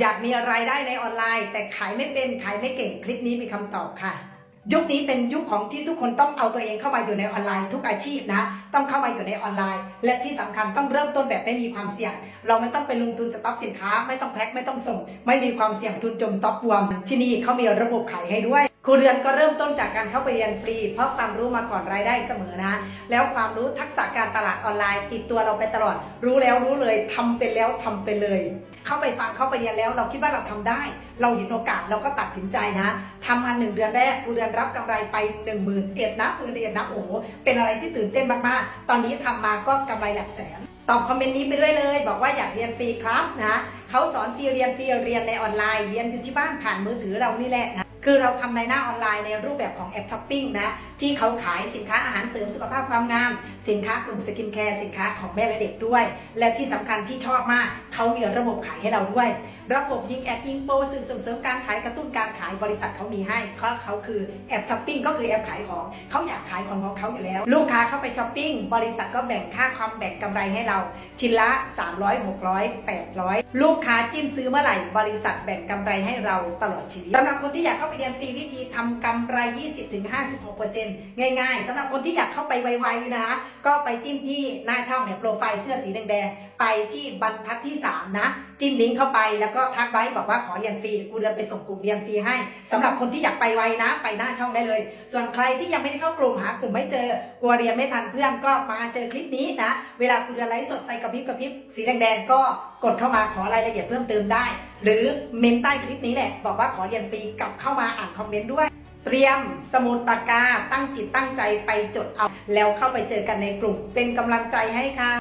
อยากมีรายได้ในออนไลน์ แต่ขายไม่เป็นขายไม่เก่งคลิปนี้มีคำตอบค่ะ ยุคนี้เป็นยุคของที่ทุกคนต้องเอาตัวเองเข้ามาอยู่ในออนไลน์ทุกอาชีพนะ ต้องเข้ามาอยู่ในออนไลน์ และที่สำคัญต้องเริ่มต้นแบบไม่มีความเสี่ยง เราไม่ต้องไปลงทุนสต็อกสินค้า ไม่ต้องแพ็คไม่ต้องส่ง ไม่มีความเสี่ยงทุนจมสต็อกรวมที่นี่เขามีระบบขายให้ด้วย ครูเรือนก็เริ่มต้นจากการเข้าไปเรียนฟรี เพราะความรู้มาก่อนรายได้เสมอนะ แล้วความรู้ทักษะการตลาดออนไลน์ ติดตัวเราไปตลอด รู้แล้วรู้เลยทำเป็นแล้วทำไปเลย เข้าไปฟังเข้าไปเรียนแล้ว เราคิดว่าเราทำได้ เราเห็นโอกาสเราก็ตัดสินใจนะทำมาหนึ่งเดือนแรกครูเรือนรับกำไรไปหนึ่งหมื่นเอ็ดนะหมื่นเอ็ดนะโอ้โหเป็นอะไรที่ตื่นเต้นมากๆตอนนี้ทำมาก็กำไรหลักแสนตอบคอมเมนต์นี้ไปด้วยเลย บอกว่าอยากเรียนฟรีครับนะเขาสอนฟรีเรียนฟรีเรียนในออนไลน์เรียนอยู่ที่บ้านผ่านมือถือเรานี่แหละนะ คือเราทำในหน้าออนไลน์ในรูปแบบของแอปช้อปปิ้งนะ ที่เขาขายสินค้าอาหารเสริมสุขภาพความงาม สินค้ากลุ่มสกินแคร์สินค้าของแม่และเด็กด้วย และที่สำคัญที่ชอบมาก เขามีระบบขายให้เราด้วย ระบบยิงแอดยิงโปรสื่อส่งเสริมการขายกระตุ้นการขายบริษัทเขามีให้เพราะเขาคือแอปช้อปปิ้งก็คือแอปขายของเขาอยากขายของของเขาอยู่แล้ว ลูกค้าเข้าไปช้อปปิ้งบริษัทก็แบ่งค่าความแบ่งกำไรให้เราชิ้นละ 300 600 800 ลูกค้าจิ้มซื้อเมื่อไหร่บริษัทแบ่งกำไรให้เราตลอดชีวิตสำหรับคนที่อยากเข้าไปเรียนฟรีวิธีทำกำไร 20-56%ง่ายๆสำหรับคนที่อยากเข้าไปไวๆนะก็ไปจิ้มที่หน้าช่องเนี่ยโปรไฟล์เสื้อสีแดงๆไปที่บรรทัดที่ 3 นะ จิ้มลิงก์เข้าไปแล้วก็ทักไว้บอกว่าขอเรียนฟรีกูเดินไปส่งกลุ่มเรียนฟรีให้สำหรับคนที่อยากไปไวนะ ไปหน้าช่องได้เลย ส่วนใครที่ยังไม่ได้เข้ากลุ่มหากลุ่มไม่เจอกลัวเรียนไม่ทันเพื่อนก็มาเจอคลิปนี้นะ เวลาคุณเดินไลฟ์สดไฟกระพริบกระพริบสีแดงๆก็กดเข้ามาขอรายละเอียดเพิ่มเติมได้ หรือเมนใต้คลิปนี้แหละ บอกว่าขอเรียนฟรีกลับเข้ามาอ่านคอมเมนต์ด้วย เตรียมสมุดปากกาตั้งจิตตั้งใจไปจดเอา แล้วเข้าไปเจอกันในกลุ่ม เป็นกำลังใจให้ค่ะ